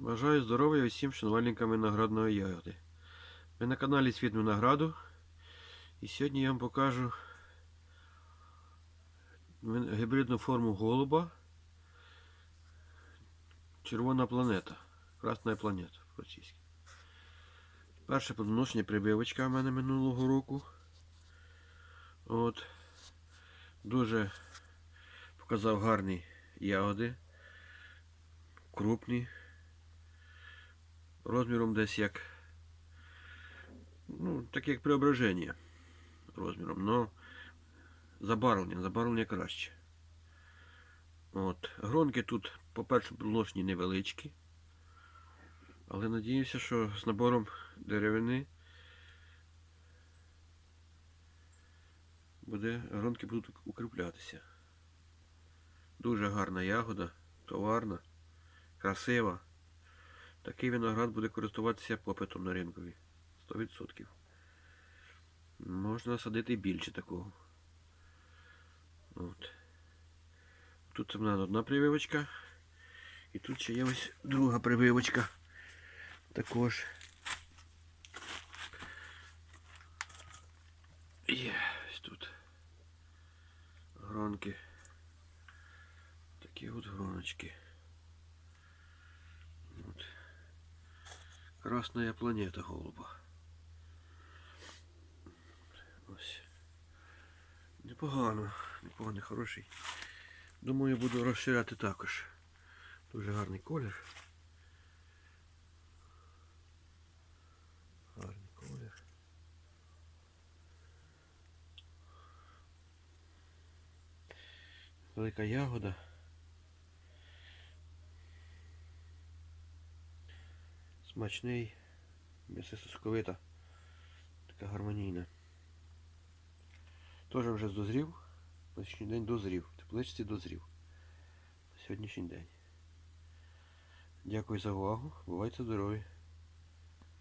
Бажаю здоров'я усім шанувальникам виноградної ягоди. Ви на каналі Світ Винограду. І сьогодні я вам покажу гібридну форму голуба. Червона планета. Красна планета по-російськи. Перше плодоношення прибивочка в мене минулого року. От. Дуже показав гарні ягоди. Крупні. Розміром десь як. Ну, так як преображення розміром, но забарвлення, забарвлення краще. От. Гронки тут, по-перше, площні невеличкі. Але надіюся, що з набором деревини буде, гронки будуть укріплятися. Дуже гарна ягода, товарна, красива. Такий виноград буде користуватися попитом на ринкові. 100%. Можна садити більше такого. От. Тут в мене одна прививочка. І тут ще є ось друга прививочка. Також. Є ось тут. Гронки. Такі от гроночки. Красная планета голуба. Ось. Непогано, непоганий, хороший. Думаю, буду розширяти також. Дуже гарний колір. Гарний колір. Велика ягода. Смачний, м'ясисосковита, така гармонійна. Теж вже дозрів. На сьогоднішній день дозрів. В тепличці дозрів. На сьогоднішній день. Дякую за увагу. Бувайте здорові!